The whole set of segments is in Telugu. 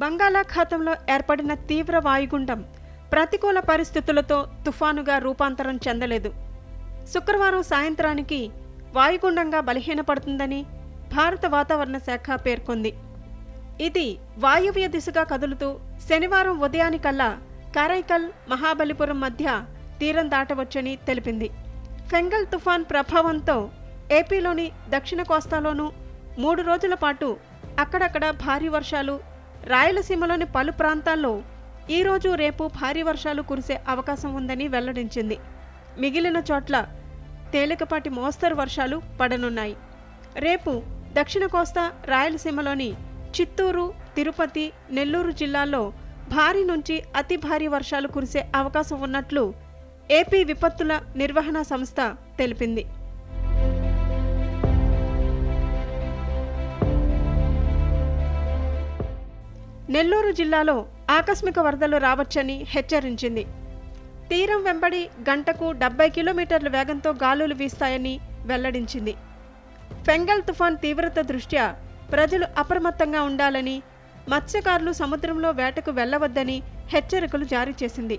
బంగాళాఖాతంలో ఏర్పడిన తీవ్ర వాయుగుండం ప్రతికూల పరిస్థితులతో తుఫానుగా రూపాంతరం చెందలేదు. శుక్రవారం సాయంత్రానికి వాయుగుండంగా బలహీనపడుతుందని భారత వాతావరణ శాఖ పేర్కొంది. ఇది వాయువ్య దిశగా కదులుతూ శనివారం ఉదయానికల్లా కారైకల్ మహాబలిపురం మధ్య తీరం దాటవచ్చని తెలిపింది. ఫెంగల్ తుఫాన్ ప్రభావంతో ఏపీలోని దక్షిణ కోస్తాలోనూ మూడు రోజుల పాటు అక్కడక్కడ భారీ వర్షాలు రాయలసీమలోని పలు ప్రాంతాల్లో ఈరోజు రేపు భారీ వర్షాలు కురిసే అవకాశం ఉందని వెల్లడించింది. మిగిలిన చోట్ల తేలికపాటి మోస్తరు వర్షాలు పడనున్నాయి. రేపు దక్షిణ కోస్తా రాయలసీమలోని చిత్తూరు తిరుపతి నెల్లూరు జిల్లాల్లో భారీ నుంచి అతి భారీ వర్షాలు కురిసే అవకాశం ఉన్నట్లు ఏపీ విపత్తుల నిర్వహణ సంస్థ తెలిపింది. నెల్లూరు జిల్లాలో ఆకస్మిక వరదలు రావచ్చని హెచ్చరించింది. తీరం వెంబడి గంటకు డెబ్బై కిలోమీటర్ల వేగంతో గాలులు వీస్తాయని వెల్లడించింది. ఫెంగల్ తుఫాన్ తీవ్రత దృష్ట్యా ప్రజలు అప్రమత్తంగా ఉండాలని మత్స్యకారులు సముద్రంలో వేటకు వెళ్ళవద్దని హెచ్చరికలు జారీ చేసింది.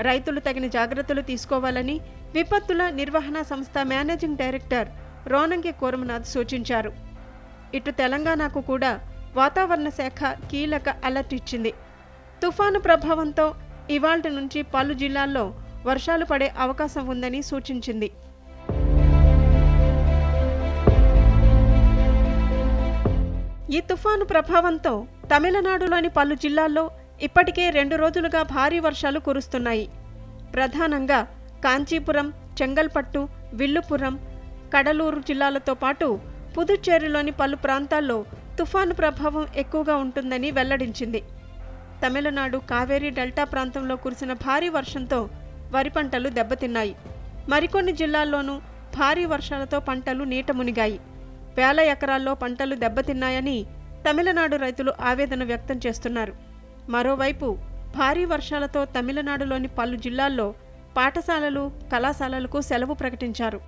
రైతులు తగిన జాగ్రత్తలు తీసుకోవాలని విపత్తుల నిర్వహణ సంస్థ మేనేజింగ్ డైరెక్టర్ రోనంగి కోరమనాథ్ సూచించారు. ఇటు తెలంగాణకు కూడా వాతావరణ శాఖ కీలక అలర్ట్ ఇచ్చింది. తుఫాను ప్రభావంతో ఇవాల్టి నుంచి పలు జిల్లాల్లో వర్షాలు పడే అవకాశం ఉందని సూచించింది. ఈ తుఫాను ప్రభావంతో తమిళనాడులోని పలు జిల్లాల్లో ఇప్పటికే రెండు రోజులుగా భారీ వర్షాలు కురుస్తున్నాయి. ప్రధానంగా కాంచీపురం చెంగల్పట్టు విల్లుపురం కడలూరు జిల్లాలతో పాటు పుదుచ్చేరిలోని పలు ప్రాంతాల్లో తుఫాను ప్రభావం ఎక్కువగా ఉంటుందని వెల్లడించింది. తమిళనాడు కావేరీ డెల్టా ప్రాంతంలో కురిసిన భారీ వర్షంతో వరి పంటలు దెబ్బతిన్నాయి. మరికొన్ని జిల్లాల్లోనూ భారీ వర్షాలతో పంటలు నీట మునిగాయి. వేల ఎకరాల్లో పంటలు దెబ్బతిన్నాయని తమిళనాడు రైతులు ఆవేదన వ్యక్తం చేస్తున్నారు. మరోవైపు భారీ వర్షాలతో తమిళనాడులోని పలు జిల్లాల్లో పాఠశాలలు కళాశాలలకు సెలవు ప్రకటించారు.